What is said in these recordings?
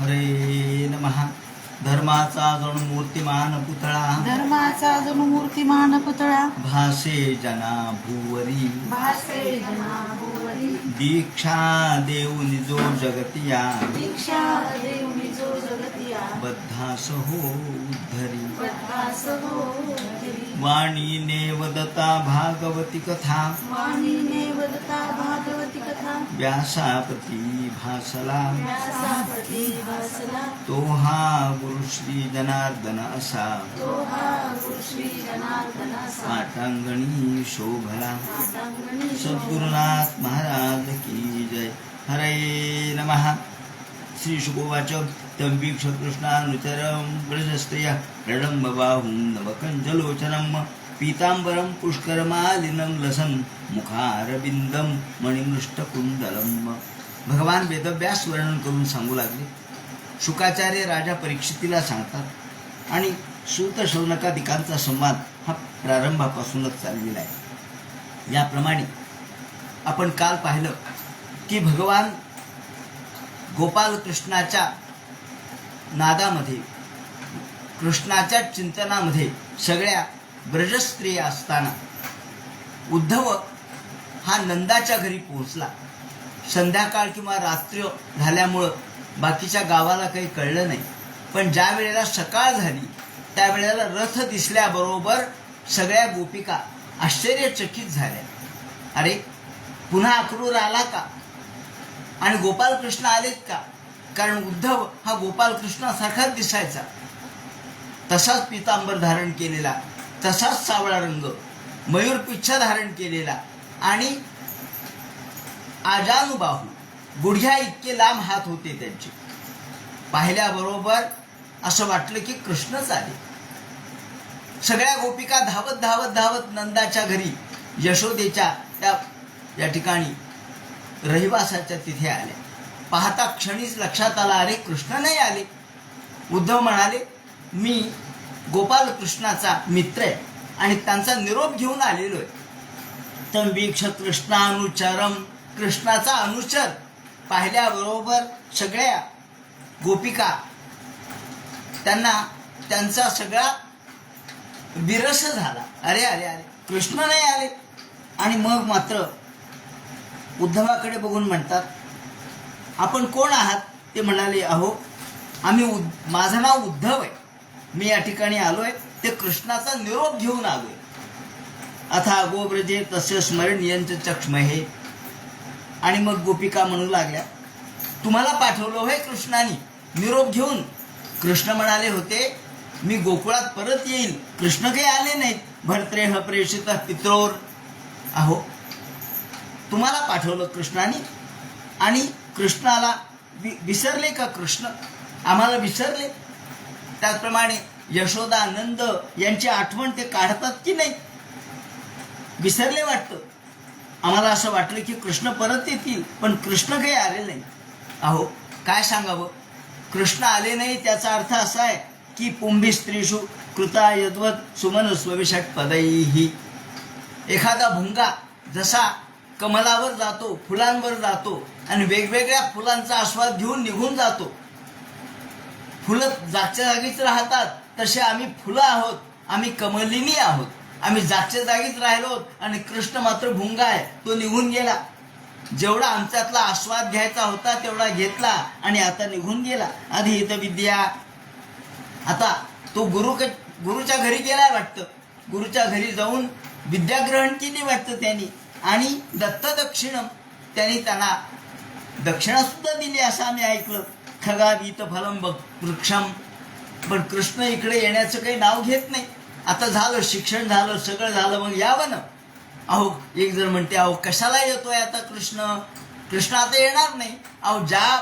हरे नमः. धर्माचा जणू मूर्तिमान पुतळा. धर्माचा जणू मूर्तिमान पुतळा. भासे जना भुवरी. भासे जनाभुवरी दीक्षा देऊन जो जगतिया. दीक्षा देऊनी जो जगतिया. बद्धास हो उद्धरी. बद्धास हो हरी. वाणीने वदता भागवती कथा. वाणीने वदता भागवती कथा. व्यासापती भासला. व्यासापती भासला. तो हा गुरु श्री जनार्दन असा. तो हा गुरु श्री जनार्दनाचा पाटांगणी शोभला. सद्गुरुनाथ महाराज की जय. हरे नमः. श्री शुभोवाच तंबीक्ष कृष्णानुचरं ब्रजस्त्रिय प्रणम्ब नवकञ्जलोचनं पीताम्बरं पुष्करमालिनं लसन् मुखारविन्दं मणिमृष्टकुन्दलं भगवान वेदव्यास वर्णन करून सांगू लागले. शुकाचार्य राजा परीक्षितीला सांगतात आणि सूत शौनकादिकांचा संवाद हा प्रारंभापासूनच चाललेला आहे. याप्रमाणे आपण काल पाहिलं की भगवान गोपाल कृष्णाच्या नादामध्ये कृष्णाच्या चिंतनामध्ये सगळ्या ब्रजस्त्रिया असताना उद्धव हा नंदाच्या घरी पोहोचला. संध्याकाळ किंवा रात्र झाल्यामुळं बाकीच्या गावाला काही कळलं नाही. पण ज्या वेळेला सकाळ झाली त्यावेळेला रथ दिसल्याबरोबर सगळ्या गोपिका आश्चर्यचकित झाल्या. अरे पुन्हा अक्रूर आला का? आणि गोपालकृष्ण आलेत का? कारण उद्धव हा गोपालकृष्णासारखाच दिसायचा. तसाच पितांबर धारण केलेला तसाच सावळा रंग मयूर पिच्छा धारण केलेला आणि आजानुबाहू गुढ्या इतके लांब हात होते त्यांचे. पाहिल्याबरोबर असं वाटलं की कृष्णच आले. सगळ्या गोपिका धावत धावत धावत नंदाच्या घरी यशोदेच्या त्या या ठिकाणी रहिवासाच्या तिथे आल्या. पाहता क्षणीच लक्षात आला अरे कृष्ण नाही आले. उद्धव म्हणाले मी गोपाल कृष्णाचा मित्र आहे आणि त्यांचा निरोप घेऊन आलेलो आहे. तंबीक्ष कृष्णानुचरम कृष्णाचा अनुचर. पाहिल्याबरोबर सगळ्या गोपिका त्यांना त्यांचा सगळा विरस झाला. अरे अरे अरे कृष्ण नाही आले. आणि मग मात्र उद्धवाकडे बघून म्हणतात आपण कोण आहात? ते म्हणाले अहो आम्ही उद- माझं नाव उद्धव आहे. मी या ठिकाणी आलो आहे ते कृष्णाचा निरोप घेऊन आलो आहे अथा गोब्रजे तस्य स्मरण यंच चक्ष्महे. आणि मग गोपिका म्हणू लागल्या तुम्हाला पाठवलं होय कृष्णाने निरोप घेऊन? कृष्ण म्हणाले होते मी गोकुळात परत येईल कृष्ण काही आले नाहीत. भरत्रेह प्रेषित पित्रोर. अहो तुम्हाला पाठवलं कृष्णाने? आणि कृष्णाला वि विसरले का कृष्ण? आम्हाला विसरले. त्याचप्रमाणे यशोदा नंद यांची आठवण ते काढतात की नाही? विसरले वाटतं. आम्हाला असं वाटलं की कृष्ण परत येतील पण कृष्ण काही आले नाही. अहो काय सांगावं? कृष्ण आले नाही त्याचा अर्थ असा आहे की पुंभी स्त्रीषु कृता यद्वत सुमन स्वविषट पदैही. एखादा भुंगा जसा कमलावर जातो फुलांवर जातो आणि वेगवेगळ्या फुलांचा आस्वाद घेऊन निघून जातो. फुलं जागच्या जागीच राहतात. तसे आम्ही फुलं आहोत. आम्ही कमलिनी आहोत. आम्ही जागच्या जागीच राहिलो आणि कृष्ण मात्र भुंगा आहे. तो निघून गेला. जेवढा आमच्यातला आस्वाद घ्यायचा होता तेवढा घेतला आणि आता निघून गेला. आधी इथं विद्या. आता तो गुरु गुरुच्या घरी गेलाय वाटतं. गुरुच्या घरी जाऊन विद्याग्रहण केली वाटतं त्यांनी. आणि दत्तदक्षिणम त्यांनी त्यांना दक्षिणा सुद्धा दिली असं आम्ही ऐकलं. खगावीत फलम बघ वृक्षम. पण कृष्ण इकडे येण्याचं काही नाव घेत नाही. आता झालं शिक्षण झालं सगळं झालं मग यावं ना? अहो एक जर म्हणते अहो कशाला येतोय आता कृष्ण? कृष्ण आता येणार नाही. अहो ज्या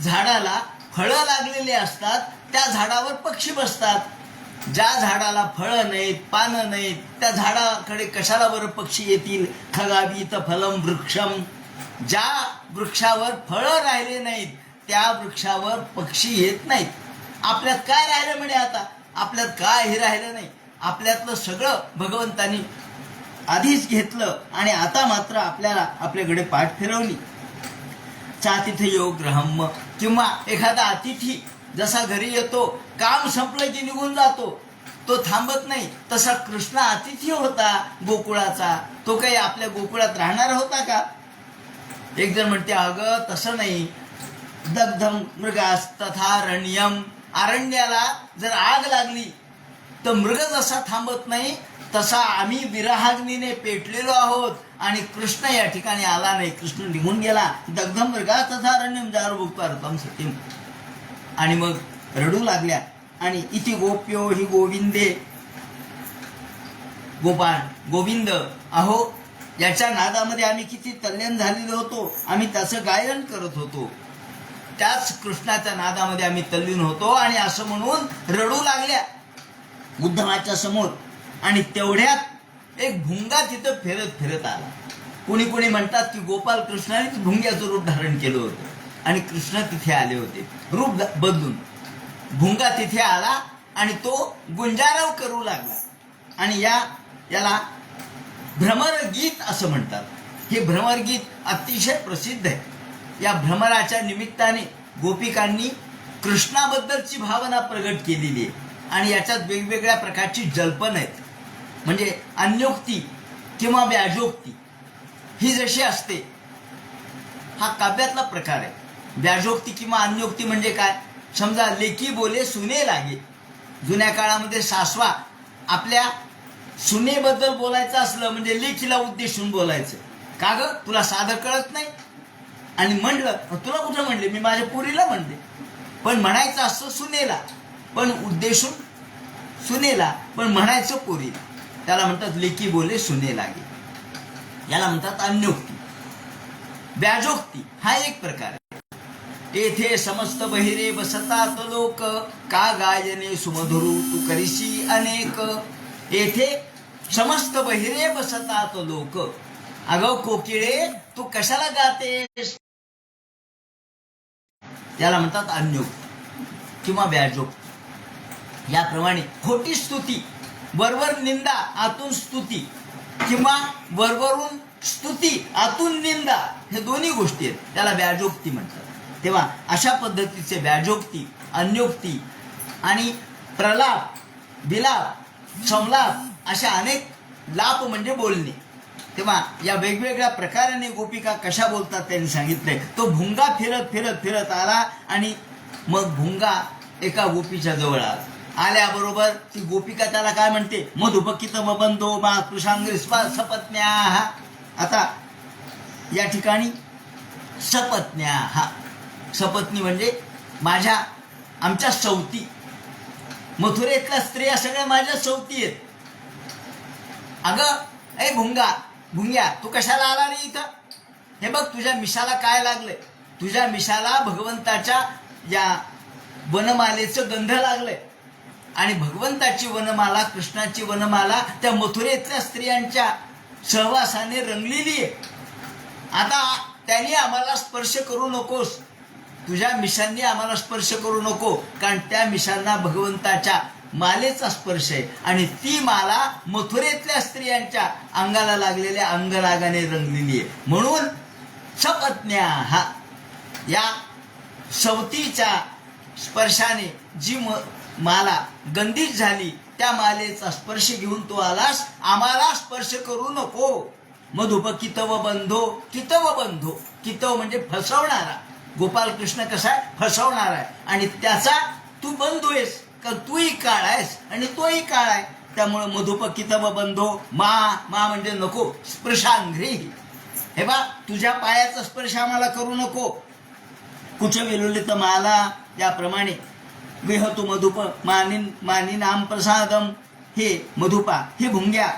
झाडाला फळं लागलेली असतात त्या झाडावर पक्षी बसतात. ज्या झाडाला फळं नाहीत पानं नाहीत त्या झाडाकडे कशाला बरं पक्षी येतील? खगावीत फलम वृक्षम. ज्या वृक्षावर फळं राहिले नाहीत त्या वृक्षावर पक्षी येत नाहीत. आपल्यात काय राहिलं म्हणे आता? आपल्यात काय हे राहिलं नाही. आपल्यातलं सगळं भगवंतानी आधीच घेतलं आणि आता मात्र आपल्याला आपल्याकडे पाठ फिरवली. चा तिथे योग ब्रह्म किंवा एखादा अतिथी जसा घरी येतो काम संपलं की निघून जातो. तो थांबत नाही. तसा कृष्ण अतिथी होता गोकुळाचा. तो काही आपल्या गोकुळात राहणार होता का? एक जण म्हणते अगं तसं नाही. दग्धम मृगास तथा रण्यम अरण्याला जर आग लागली तर मृग जसा थांबत नाही तसा आम्ही विराहाग्नीने पेटलेलो आहोत. आणि कृष्ण या ठिकाणी आला नाही. कृष्ण निघून गेला. दग्धम मृगा तथा रण्यम जार भुक्तार्थम सत्यम आणि मग रडू लागल्या. आणि इति गोप्यो ही गोविंदे. गोपाळ गोविंद अहो याच्या नादामध्ये आम्ही किती तल्लीन झालेलो होतो आम्ही त्याचं गायन करत होतो. त्याच कृष्णाच्या नादामध्ये आम्ही तल्लीन होतो आणि असं म्हणून रडू लागल्या. उद्धवाच्या समोर. आणि तेवढ्यात एक भुंगा तिथं फिरत फिरत आला. कोणी कोणी म्हणतात की गोपाल कृष्णानेच भुंग्याचं रूप धारण केलं होतं. आणि कृष्ण तिथे आले होते. रूप बदलून. भुंगा तिथे आला आणि तो गुंजारव करू लागला. आणि या याला भ्रमरगीत असं म्हणतात. हे भ्रमरगीत अतिशय प्रसिद्ध आहे. या भ्रमराच्या निमित्ताने गोपिकांनी कृष्णाबद्दलची भावना प्रगट केलेली आहे आणि याच्यात वेगवेगळ्या प्रकारची जल्पन आहेत. म्हणजे अन्योक्ती किंवा व्याजोक्ती. ही जशी असते हा काव्यातला प्रकार आहे. व्याजोक्ती किंवा अन्योक्ती म्हणजे काय? समजा लेखी बोले सुने लागे. जुन्या काळामध्ये सासवा आपल्या सुनेबद्दल बोलायचं असलं म्हणजे लेखीला उद्देशून बोलायचं. का ग? तुला साधं कळत नाही? आणि म्हणलं तुला कुठं म्हणले? मी माझ्या पुरीला म्हणले. पण म्हणायचं असतं सुनेला पण उद्देशून सुनेला पण म्हणायचं पुरीला. त्याला म्हणतात लेकी बोले सुने लागे. याला म्हणतात अन्योक्ती. व्याजोक्ती हा एक प्रकार आहे. तेथे समस्त बहिरे बसतात लोक. का गायने सुमधुरू तू करीशी अनेक? येथे समस्त बहिरे बसतात लोक. अगं कोकिळे तू कशाला गातेस? त्याला म्हणतात अन्योग किंवा व्याजोग याप्रमाणे खोटी स्तुती वरवर निंदा आतून स्तुती किंवा वरवरून स्तुती आतून निंदा हे दोन्ही गोष्टी आहेत. त्याला व्याजोक्ती म्हणतात. तेव्हा अशा पद्धतीचे व्याजोक्ती अन्योक्ती आणि प्रलाप विलाप संलाप अशा अनेक लाप म्हणजे बोलणे. तेव्हा या वेगवेगळ्या प्रकाराने गोपिका कशा बोलतात त्यांनी सांगितलंय. तो भुंगा फिरत फिरत फिरत आला आणि मग भुंगा एका गोपीच्या जवळ आला. आल्याबरोबर ती गोपिका त्याला काय म्हणते? मधुपकित मबंधो मा कृषांग सपत्न्या. आता या ठिकाणी सपत्न्या. हा सपत्नी म्हणजे माझ्या आमच्या सवती. मथुरेतल्या स्त्रिया सगळ्या माझ्या सवती आहेत. अगं ए भुंगा भुंग्या तू कशाला आला रे इथं? हे बघ तुझ्या मिशाला काय लागलंय? तुझ्या मिशाला भगवंताच्या या वनमालेचं गंध लागलंय. आणि भगवंताची वनमाला कृष्णाची वनमाला त्या मथुरेतल्या स्त्रियांच्या सहवासाने रंगलेली आहे. आता त्यांनी आम्हाला स्पर्श करू नकोस. तुझ्या मिशांनी आम्हाला स्पर्श करू नको. कारण त्या मिशांना भगवंताच्या मालेचा स्पर्श आहे. आणि ती माला मथुरेतल्या स्त्रियांच्या अंगाला लागलेल्या अंगरागाने रंगलेली आहे. म्हणून सपत्न्या हा या सवतीच्या स्पर्शाने जी म माला गंधीत झाली त्या मालेचा स्पर्श घेऊन तो आलास आम्हाला स्पर्श करू नको. मधुप कितव बंधो कितव बंधो कितव म्हणजे फसवणारा. गोपाल कृष्ण कसा आहे? फसवणार आहे. आणि त्याचा तू बंधू आहेस. का तूही काळ आहेस आणि तोही काळ आहे. त्यामुळे मधुप कितव बंधो मा मा म्हणजे नको स्पर्शांघ्री. हे बा तुझ्या पायाचा स्पर्श आम्हाला करू नको. कुच विलुलित माला याप्रमाणे. विहतु मधुप मानिन मानी नाम प्रसादम. हे मधुपा हे भुंग्या.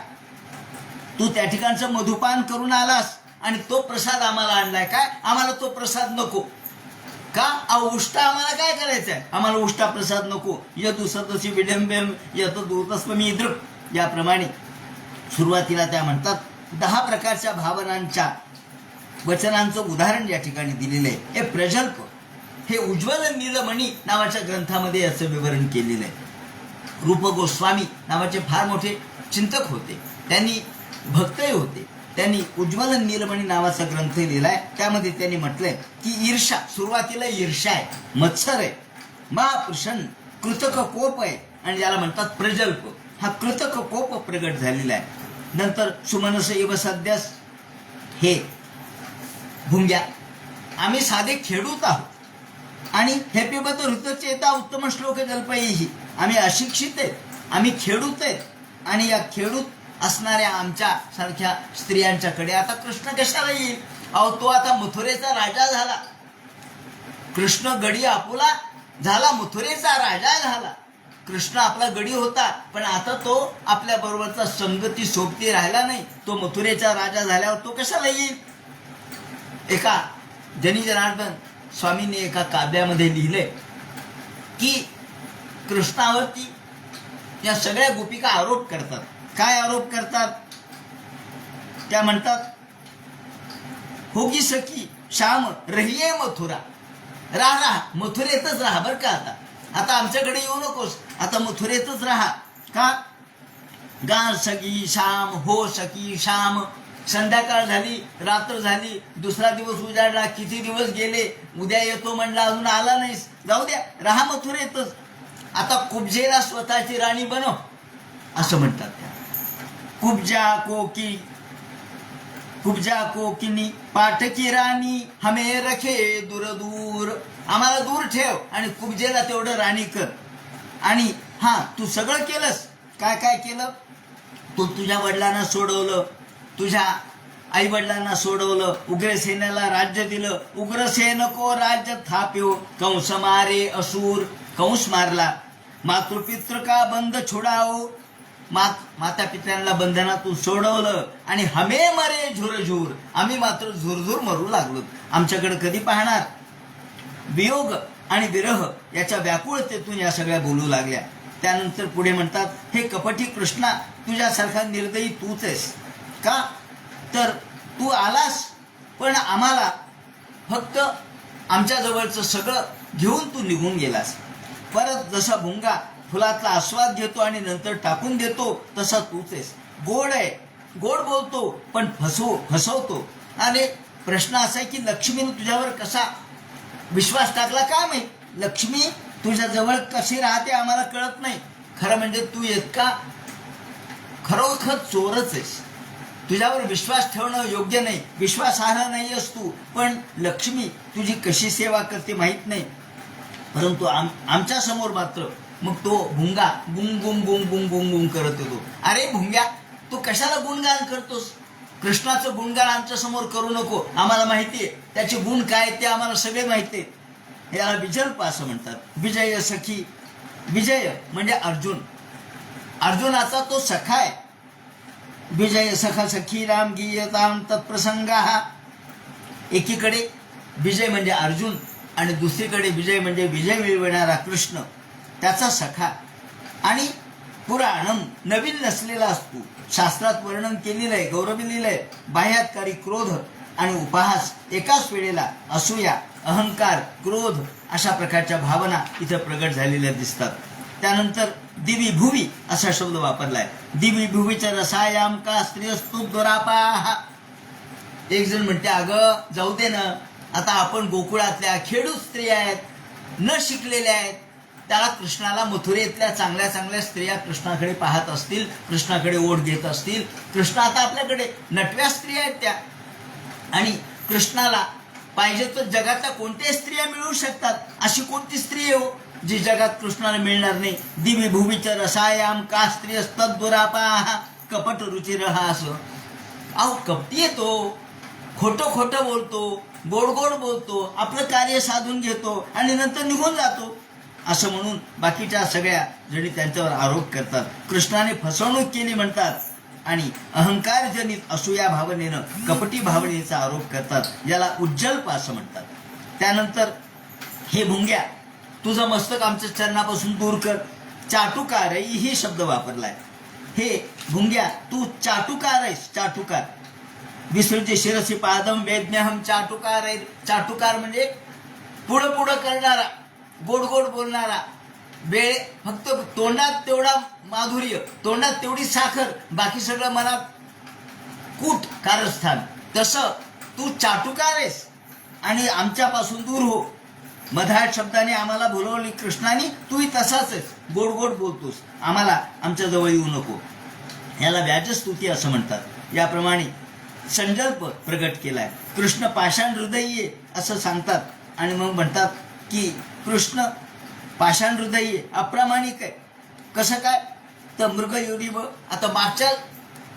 तू त्या ठिकाणचं मधुपान करून आलास आणि तो प्रसाद आम्हाला आणलाय. काय? आम्हाला तो प्रसाद नको. का? अहो उष्टा आम्हाला काय करायचंय? आम्हाला उष्टा प्रसाद नको यदु सदसी विडंबेम यत दूतस्वमी इद्रुप याप्रमाणे. सुरुवातीला त्या म्हणतात दहा प्रकारच्या भावनांच्या वचनांचं उदाहरण या ठिकाणी दिलेलं आहे. हे प्रजल्प. हे उज्ज्वल नीलमणी नावाच्या ग्रंथामध्ये याचं विवरण केलेलं आहे. रूप गोस्वामी नावाचे फार मोठे चिंतक होते. त्यांनी भक्तही होते. त्यांनी उज्ज्वल नीलमणी नावाचा ग्रंथ लिहिलाय. त्यामध्ये त्यांनी म्हटलंय की ईर्षा सुरुवातीला ईर्षा आहे मत्सर आहे. महापुरुषण कृतक कोप आहे आणि ज्याला म्हणतात प्रजल्प. हा कृतक कोप प्रगट झालेला आहे. नंतर सुमनस इव सध्यास हे भुंग्या आम्ही साधे खेडूत आहोत. आणि हे पिबत ऋतचेता उत्तम श्लोक जल्पही आम्ही अशिक्षित आहेत आम्ही खेडूत आहेत. आणि या खेडूत असणाऱ्या आमच्या सारख्या स्त्रियांच्याकडे. आता कृष्ण कशाला येईल? अहो तो आता मथुरेचा राजा झाला. कृष्ण गडी आपुला झाला मथुरेचा राजा झाला. कृष्ण आपला गडी होता पण आता तो आपल्या बरोबरचा संगती सोबती राहिला नाही. तो मथुरेचा राजा झाल्यावर तो कशाला येईल? एका जनी जनार्दन स्वामींनी एका काव्यामध्ये लिहिले की कृष्णावरती या सगळ्या गोपिका आरोप करतात. काय आरोप करतात? त्या म्हणतात होगी सखी श्याम रहिये मथुरा. राहा राहा मथुरेतच राहा बरं का आता. आता आमच्याकडे येऊ नकोस. आता मथुरेतच राहा. का? गा सखी श्याम हो सखी श्याम. संध्याकाळ झाली रात्र झाली दुसरा दिवस उजाडला किती दिवस गेले? उद्या येतो म्हणला अजून आला नाहीस. जाऊ द्या राहा मथुरेतच. आता कुबजेला स्वतःची राणी बनव असं म्हणतात. कुबजा कोकी कुबजा कोकिनी पाठकी राणी हमे रखे दूर दूर आम्हाला दूर ठेव आणि कुबजेला तेवढं राणी कर. आणि हा तू सगळं केलंस. काय काय केलं? तू तुझ्या वडिलांना सोडवलं. तुझ्या आई वडिलांना सोडवलं उग्रसेनेला राज्य दिलं. उग्रसेन को राज्य थाप्यो. कंस मारे असुर. कंस मारला. मातृपितृ का बंद छोडाओ. मात माता पित्यांना बंधनातून सोडवलं आणि हमे मरे झुरझुर. आम्ही मात्र झुरझुर मरू लागलो. आमच्याकडे कधी पाहणार? वियोग आणि विरह याच्या व्याकुळतेतून या सगळ्या बोलू लागल्या. त्यानंतर पुढे म्हणतात हे कपटी कृष्णा तुझ्यासारखा निर्दयी तूच आहेस. का? तर तू आलास? पण आम्हाला फक्त आमच्याजवळचं सगळं घेऊन तू निघून गेलास. परत जसा भुंगा फुलातला आस्वाद घेतो आणि नंतर टाकून देतो तसा तूच आहेस. गोड आहे. गोड बोलतो पण फसव फसवतो. आणि प्रश्न असा आहे की लक्ष्मीने तुझ्यावर कसा विश्वास टाकला का नाही? लक्ष्मी तुझ्याजवळ कशी राहते आम्हाला कळत नाही. खरं म्हणजे तू इतका खरोखर चोरच आहेस. तुझ्यावर विश्वास ठेवणं योग्य नाही. विश्वासार्ह नाही तू पण लक्ष्मी तुझी कशी सेवा करते माहीत नाही. परंतु आम आमच्यासमोर मात्र मग तो भुंगा गुंग गुंग गुंग गुंग गुंग गुंग करत होतो. अरे भुंग्या तू कशाला गुणगान करतोस? कृष्णाचं गुणगान आमच्यासमोर करू नको. आम्हाला माहिती आहे त्याचे गुण काय ते आम्हाला सगळे माहिती आहे. याला विजल्प असं म्हणतात. विजय सखी विजय म्हणजे अर्जुन. अर्जुनाचा तो सखा आहे. विजय सखा सखी राम गीयताम तत्प्रसंग हा एकीकडे विजय म्हणजे अर्जुन आणि दुसरीकडे विजय म्हणजे विजय मिळविणारा कृष्ण. त्याचा सखा. आणि पुराणम नवीन नसलेला असतो. शास्त्रात वर्णन केलेलं आहे गौरविलेलं आहे बाह्यातकारी क्रोध आणि उपहास एकाच वेळेला असूया अहंकार क्रोध अशा प्रकारच्या भावना इथं प्रगट झालेल्या दिसतात. त्यानंतर दिवी भुवी असा शब्द वापरलाय. दिवी भुवीच्या रसायाम का स्त्रियस्तू दुरापाहा. एक जण म्हणते अगं जाऊ दे ना. आता आपण गोकुळातल्या खेडूत स्त्रिया आहेत न शिकलेल्या आहेत त्याला कृष्णाला मथुरेतल्या चांगल्या चांगल्या स्त्रिया कृष्णाकडे पाहत असतील कृष्णाकडे ओढ घेत असतील. कृष्ण आता आपल्याकडे नटव्या स्त्रिया आहेत त्या. आणि कृष्णाला पाहिजे तर जगातल्या कोणत्याही स्त्रिया मिळू शकतात. अशी कोणती स्त्री हो जी जगात कृष्णाला मिळणार नाही? दिवी भूमीच्या रसायाम का स्त्री असतात दुरापा कपट रुचिर हा असं. अहो कपटी येतो. खोटं खोटं बोलतो. गोड गोड बोलतो. आपलं कार्य साधून घेतो. आणि नंतर निघून जातो. असं म्हणून बाकीच्या सगळ्या जणी त्यांच्यावर आरोप करतात. कृष्णाने फसवणूक केली म्हणतात आणि अहंकारजनित असूया भावनेनं कपटी भावनेचा आरोप करतात. याला उज्जल्प असं म्हणतात. त्यानंतर हे भुंग्या तुझं मस्तक आमच्या चरणापासून दूर कर. चाटुकार ही शब्द वापरलाय. हे भुंग्या तू चाटुकार आहेस चाटुकार. विसृजे शिरसी पादम वेद्यहम चाटुकार आहे चाटुकार म्हणजे पुढं पुढं करणारा. गोड गोड बोलणारा. वेळ फक्त तोंडात तेवढा माधुर्य तोंडात तेवढी साखर बाकी सगळं मनात कूट कारस्थान. तसं तू चाटुकार आहेस आणि आमच्यापासून दूर हो. मधाळ शब्दाने आम्हाला बोलवली कृष्णाने तूही तसाच आहेस. गोड गोड बोलतोस. आम्हाला आमच्या जवळ येऊ नको. याला व्याजस्तुती असं म्हणतात. याप्रमाणे संकल्प प्रगट केलाय. कृष्ण पाषाण हृदयी आहे असं सांगतात. आणि मग म्हणतात की कृष्ण पाषाण हृदयी आहे अप्रामाणिक आहे. कसं काय? तर मृगयोनी व आता मागच्या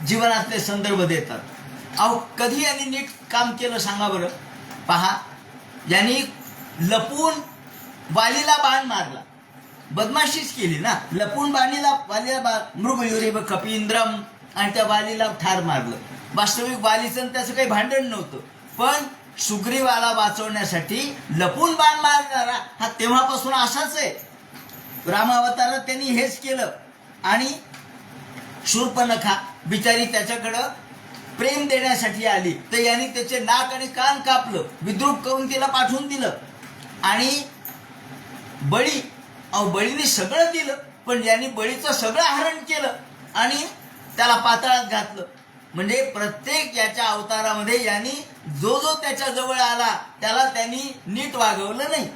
जीवनातले संदर्भ देतात. अहो कधी यांनी नीट काम केलं सांगा बरं. पहा यांनी लपून वालीला बाण मारला. बदमाशीच केली ना? लपून बाणीला वालीला बा मृगयुरी व कपिंद्रम आणि त्या वालीला ठार मारलं. वास्तविक वालीचं आणि त्याचं काही भांडण नव्हतं. पण सुग्रीवाला वाचवण्यासाठी लपून बाण मारणारा हा तेव्हापासून असाच आहे. रामावतारात त्यांनी हेच केलं. आणि शूर्पनखा बिचारी त्याच्याकडं प्रेम देण्यासाठी आली. तर यांनी त्याचे नाक आणि कान कापलं. विद्रूप करून तिला पाठवून दिलं. आणि बळी अहो बळीने सगळं दिलं. पण यांनी बळीचं सगळं हरण केलं. आणि त्याला पातळात घातलं. म्हणजे प्रत्येक याच्या अवतारामध्ये यांनी जो जो त्याच्याजवळ आला त्याला त्यांनी नीट वागवलं नाही.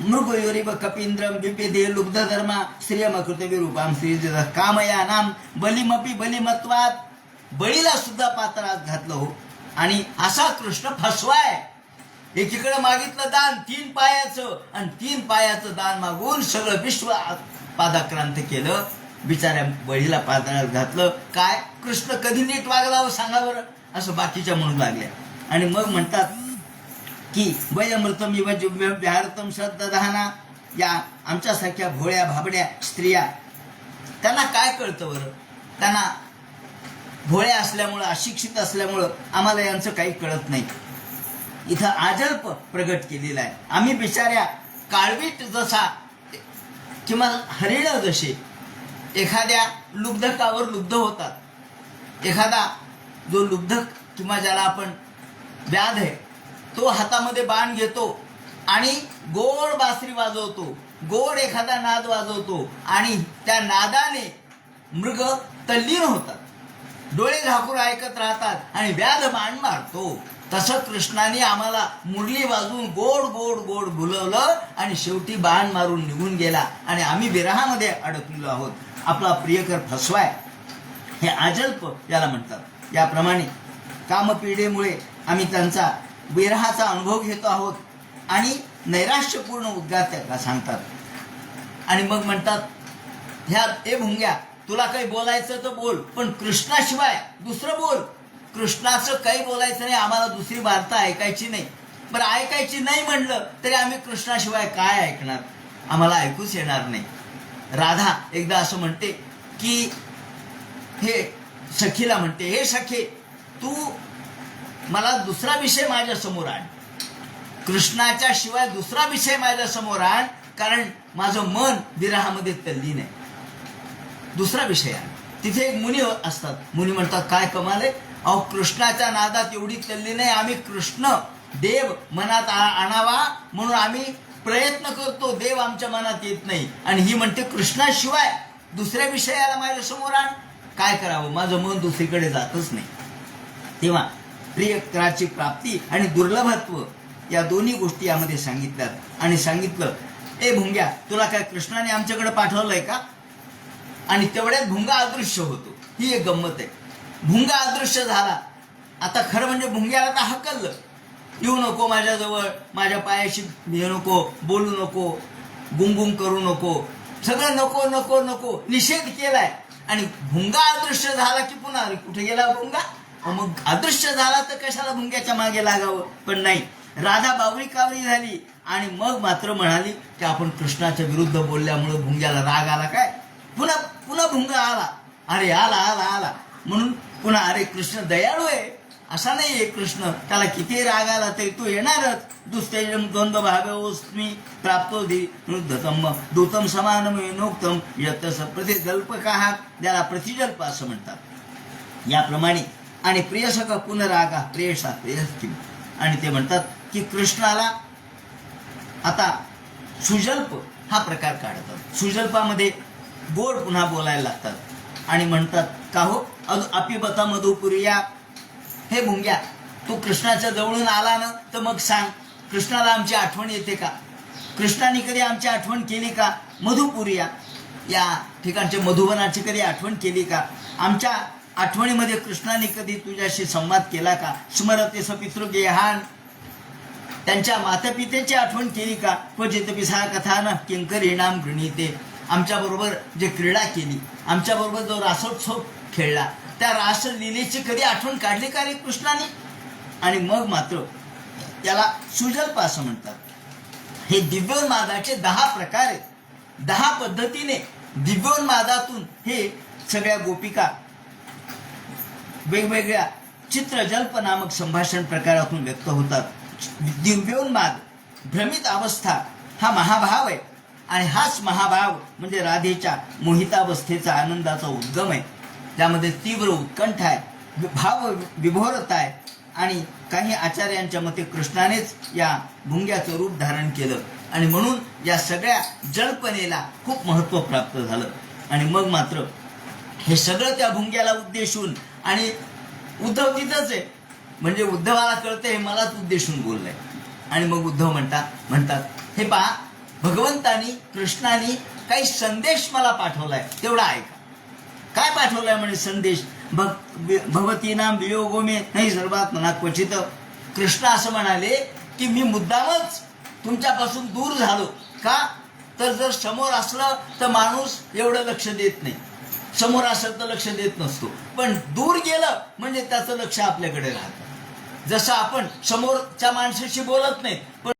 मृगयोरी व कपींद्रम विपेदे लुब्ध धर्मा श्रियमकृत रूपाम श्री कामया नाम बलिमपी बलिमत्वात. बळीला सुद्धा पात्रात घातलं हो. आणि असा कृष्ण फसवाय. एकीकडे मागितलं दान तीन पायाचं आणि तीन पायाचं दान मागून सगळं विश्व पादाक्रांत केलं. बिचाऱ्या बळीला पातळ्यात घातलं. काय? कृष्ण कधी नीट वागला सांगा बरं. असं बाकीच्या म्हणू लागल्या. आणि मग म्हणतात की वयमृतम इव जुव्य व्याहृतम श्रद्धाना या आमच्यासारख्या भोळ्या भाबड्या स्त्रिया. त्यांना काय कळतं बरं? त्यांना भोळ्या असल्यामुळं अशिक्षित असल्यामुळं आम्हाला यांचं काही कळत नाही. इथं आजल्प प्रगट केलेला आहे. आम्ही बिचाऱ्या काळवीट जसा किंवा हरिण जसे एखाद्या लुब्धकावर लुब्ध होतात. एखादा जो लुब्धक किंवा ज्याला आपण व्याध आहे तो हातामध्ये बाण घेतो आणि गोड बासरी वाजवतो गोड एखादा नाद वाजवतो आणि त्या नादाने मृग तल्लीन होतात. डोळे झाकून ऐकत राहतात आणि व्याध बाण मारतो. तसं कृष्णाने आम्हाला मुरली वाजवून गोड गोड गोड बोलवलं आणि शेवटी बाण मारून निघून गेला आणि आम्ही विरहामध्ये अडकलेलो आहोत. आपला प्रियकर फसवाय. हे आजल्प याला म्हणतात. याप्रमाणे कामपिढीमुळे आम्ही त्यांचा विरहाचा अनुभव घेतो आहोत आणि नैराश्यपूर्ण उद्गार त्याला सांगतात. आणि मग म्हणतात ह्या ए भुंग्या तुला काही बोलायचं तर बोल पण कृष्णाशिवाय दुसरं बोल. कृष्णाचं काही बोलायचं नाही आम्हाला दुसरी वार्ता ऐकायची नाही. बरं ऐकायची नाही म्हणलं तरी आम्ही कृष्णाशिवाय काय ऐकणार? आम्हाला ऐकूच येणार नाही. राधा एकदा असं म्हणते की हे सखीला म्हणते हे सखे तू मला दुसरा विषय माझ्यासमोर आण. कृष्णाच्या शिवाय दुसरा विषय माझ्यासमोर आण कारण माझं मन विरहामध्ये तल्लीन आहे. दुसरा विषय आण. तिथे एक मुनी असतात. मुनी म्हणतात काय कमाल आहे? अहो कृष्णाच्या नादात एवढी तल्ली नाही आम्ही कृष्ण देव मनात आणावा म्हणून आम्ही प्रयत्न करतो देव आमच्या मनात येत नाही. आणि ही म्हणते कृष्णाशिवाय दुसऱ्या विषयाला माझ्यासमोर आण. काय करावं? माझं मन दुसरीकडे जातच नाही. तेव्हा प्रियकराची प्राप्ती आणि दुर्लभत्व या दोन्ही गोष्टी यामध्ये सांगितल्यात. आणि सांगितलं ए भुंग्या तुला काय कृष्णाने आमच्याकडे पाठवलंय का? आणि तेवढ्यात भुंगा अदृश्य होतो. ही एक गंमत आहे. भुंगा अदृश्य झाला. आता खरं म्हणजे भुंग्याला तर हकललं. येऊ नको माझ्याजवळ माझ्या पायाशी येऊ नको बोलू नको गुंगुम करू नको. सगळं नको नको नको. निषेध केलाय. आणि भुंगा अदृश्य झाला की पुन्हा अरे कुठे गेला भुंगा? मग अदृश्य झाला तर कशाला भुंग्याच्या मागे लागावं? पण नाही. राधा बावरी कावरी झाली. आणि मग मात्र म्हणाली की आपण कृष्णाच्या विरुद्ध बोलल्यामुळं भुंग्याला राग आला काय? पुन्हा पुन्हा भुंगा आला. अरे आला आला आला. म्हणून पुन्हा अरे कृष्ण दयाळू आहे. असा नाहीये कृष्ण. त्याला किती राग आला तरी तू येणारच. दुस्तेजम द्वंद्व भागोस्मी प्राप्तो दे वृद्धतम. दूतम समानमोक्तम यतस प्रतिजल्प का त्याला प्रतिजल्प असं म्हणतात. याप्रमाणे आणि प्रियसक पुनरागा प्रेयसा प्रेयस्किम आणि ते म्हणतात की कृष्णाला आता सुजल्प हा प्रकार काढतात. सुजल्पामध्ये गोड पुन्हा बोलायला लागतात. आणि म्हणतात का हो अद- अपिबता मधुपुरिया हे भुंग्या तू कृष्णाच्या जवळून आला ना तर मग सांग कृष्णाला आमची आठवण येते का? कृष्णाने कधी आमची आठवण केली का? मधुपुरिया या ठिकाणच्या मधुबनाची कधी आठवण केली का? आमच्या आठवणीमध्ये कृष्णाने कधी तुझ्याशी संवाद केला का? स्मरते सपितृगेहान त्यांच्या मातापित्याची आठवण केली का? क्वचितपी पिसा कथा न किंकर नाम गृणीते. आमच्याबरोबर जे क्रीडा केली आमच्याबरोबर जो रासोत्सव खेळला त्या रासलीलेची कधी आठवण काढली का रे कृष्णाने? आणि मग मात्र त्याला सुजल्प असं म्हणतात. हे दिव्योन्मादाचे दहा प्रकार आहेत. दहा पद्धतीने दिव्योन्मादातून हे सगळ्या गोपिका वेगवेगळ्या चित्रजल्प नामक संभाषण प्रकारातून व्यक्त होतात. दिव्योन्माद भ्रमित अवस्था हा महाभाव आहे. आणि हाच महाभाव म्हणजे राधेच्या मोहितावस्थेचा आनंदाचा उद्गम आहे. त्यामध्ये तीव्र उत्कंठ आहे भाव विभोरता आहे आणि काही आचार्यांच्या मते कृष्णानेच या भुंग्याचं रूप धारण केलं. आणि म्हणून या सगळ्या जल्पनेला खूप महत्त्व प्राप्त झालं. आणि मग मात्र हे सगळं त्या भुंग्याला उद्देशून आणि उद्धव तिथंच आहे. म्हणजे उद्धवाला कळतं हे मलाच उद्देशून बोललंय. आणि मग उद्धव म्हणतात म्हणतात हे पहा भगवंतानी कृष्णाने काही संदेश मला पाठवलाय तेवढा ऐका. काय पाठवलाय म्हणजे संदेश? भग भगवतीनाम वियोगो मे नाही सर्वात म्हणा क्वचित. कृष्ण असं म्हणाले की मी मुद्दामच तुमच्यापासून दूर झालो. का? तर जर समोर असलं तर माणूस एवढं लक्ष देत नाही. समोर असेल तर लक्ष देत नसतो. पण दूर गेलं म्हणजे त्याचं लक्ष आपल्याकडे राहतं. जसं आपण समोरच्या माणसाशी बोलत नाही पण